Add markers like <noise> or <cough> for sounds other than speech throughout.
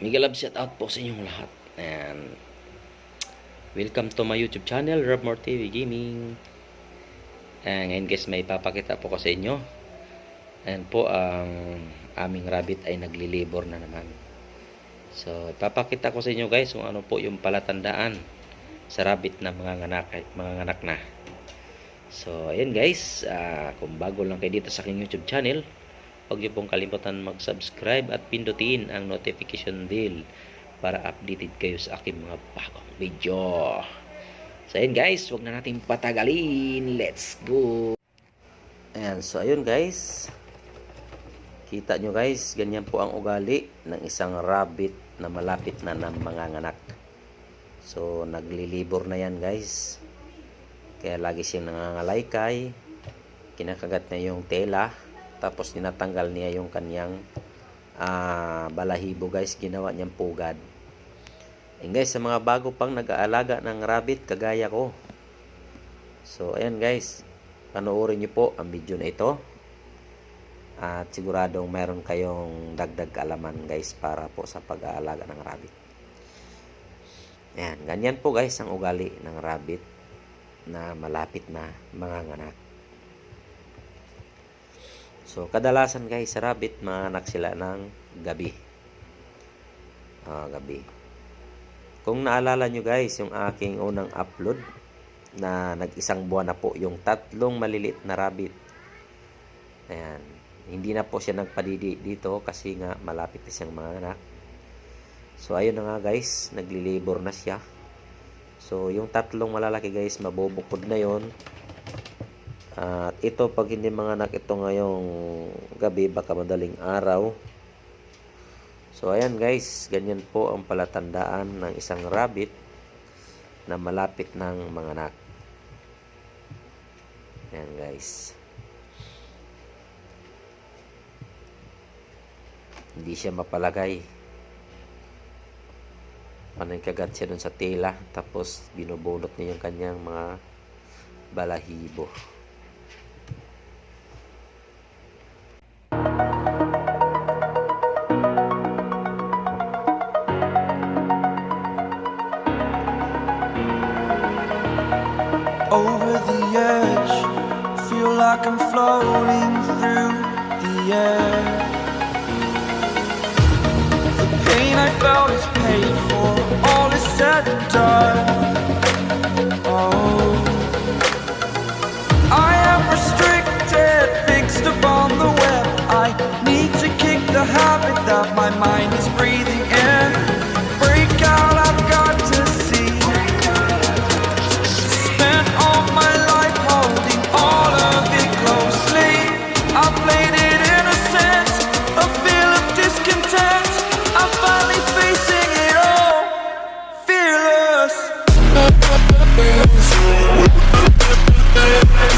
mega love shout out po sa inyong lahat. And welcome to my YouTube channel, Rob More TV Gaming. And ngayon guys, may papakita po ko sa inyo. And po ang aming rabbit ay naglilibor na naman. So, ipapakita ko sa inyo guys kung ano po yung palatandaan sa rabbit na mga nganak, mga nganak na. So, ayan guys, ah, kung bago lang kayo dito sa aking YouTube channel, huwag niyo pong kalimutan mag-subscribe at pindutin ang notification bell para updated kayo sa aking mga bagong video. So, ayan guys, huwag na natin patagalin. Let's go! Ayan, so ayun guys. Kita nyo guys, ganyan po ang ugali ng isang rabbit na malapit na ng mga nganak. So, naglilibor na yan guys. Kaya lagi siyang nangangalaykay. Kinakagat niya yung tela. Tapos tinatanggal niya yung kanyang ah, balahibo guys. Ginawa niyang pugad. And guys, sa mga bago pang nag-aalaga ng rabbit kagaya ko. So, ayan guys. Panoorin niyo po ang video na ito. At siguradong meron kayong dagdag kaalaman guys para po sa pag-aalaga ng rabbit. Ayan, ganyan po guys ang ugali ng rabbit na malapit na mga nganak. So, kadalasan guys sa rabbit, mga anak sila ng gabi. Ah, gabi. Kung naalala nyo guys, yung aking unang upload na nag-isang buwan na po yung tatlong maliliit na rabbit. Ayan. Hindi na po siya nagpadidi dito kasi nga malapit na siyang mga anak. So, ayun na nga guys, naglilibor na siya. So, yung tatlong malalaki guys, mabubukod na yon. At ito, pag hindi mga anak ito ngayong gabi, baka madaling araw. So, ayan guys, ganyan po ang palatandaan ng isang rabbit na malapit ng mga anak. Ayan guys. Hindi siya mapalagay. Panangkagat siya dun sa tela. Tapos binubunot niya yung kanyang mga balahibo. Like I'm floating through the air. The pain I felt is paid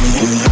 Yeah.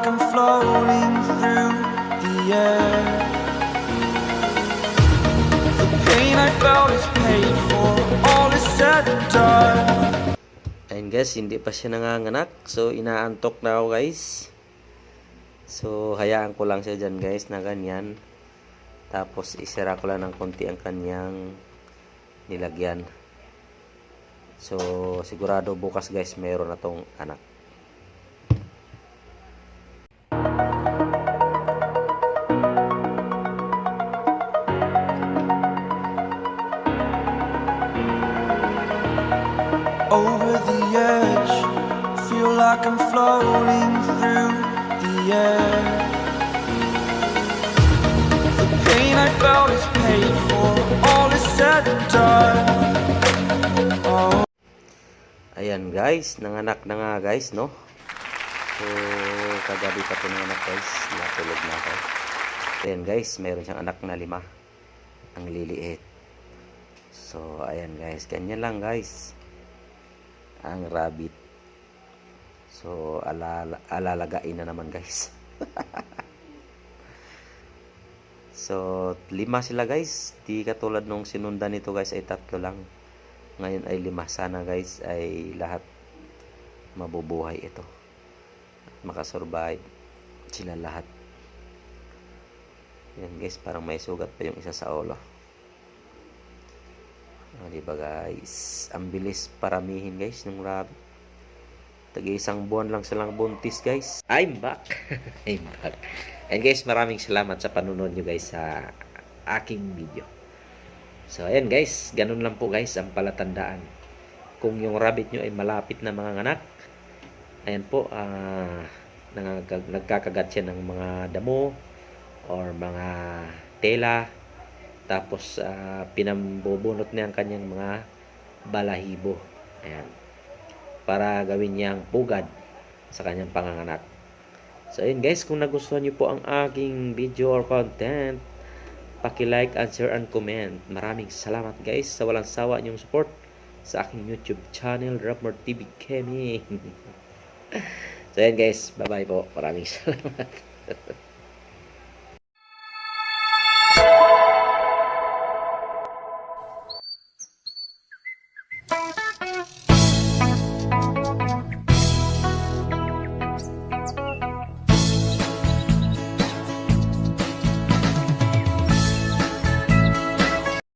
Like I'm floating through the. The pain I felt is paid for, all is said and guys, hindi pa siya nanganganak. So, inaantok na ako guys. So, hayaan ko lang siya dyan guys na ganyan. Tapos, isira ko lang ng konti ang kanyang nilagyan. So, sigurado bukas guys, meron na tong anak. Like I'm floating through the air. The pain I felt is paid for, all is said and done. Oh. Ayan guys, nanganak na nga guys, no? So, kagabi pa ito nanganak guys. Natulog na ako. Ayan guys, meron siyang anak na lima. Ang liliit. So, ayan guys, ganyan lang guys. Ang rabbit. So, alala alalagain na naman guys. <laughs> so, lima sila guys. Di katulad nung sinundan nito guys ay tatlo lang. Ngayon ay lima. Sana guys ay lahat mabubuhay ito. Makasurvive sila lahat. Yan guys, parang may sugat pa yung isa sa ulo. Ah, di ba guys? Ang bilis paramihin guys ng rabbit. Tagi isang buwan lang silang buntis guys. I'm back. <laughs> I'm back. And guys, maraming salamat sa panunod nyo guys sa aking video. So, ayan guys, ganun lang po guys ang palatandaan. Kung yung rabbit nyo ay malapit na mga anak, ayan po, nangag- nagkakagat siya ng mga damo or mga tela. Tapos, ah, pinambubunot niya ang kanyang mga balahibo. Ayan. Para gawin niyang pugad sa kanyang panganganak. So, ayun guys, kung nagustuhan niyo po ang aking video or content, paki-like and share and comment. Maraming salamat guys sa walang sawa niyong support sa aking YouTube channel, Rapmore TV Gaming. <laughs> so, ayan guys, bye-bye po. Maraming <laughs> salamat.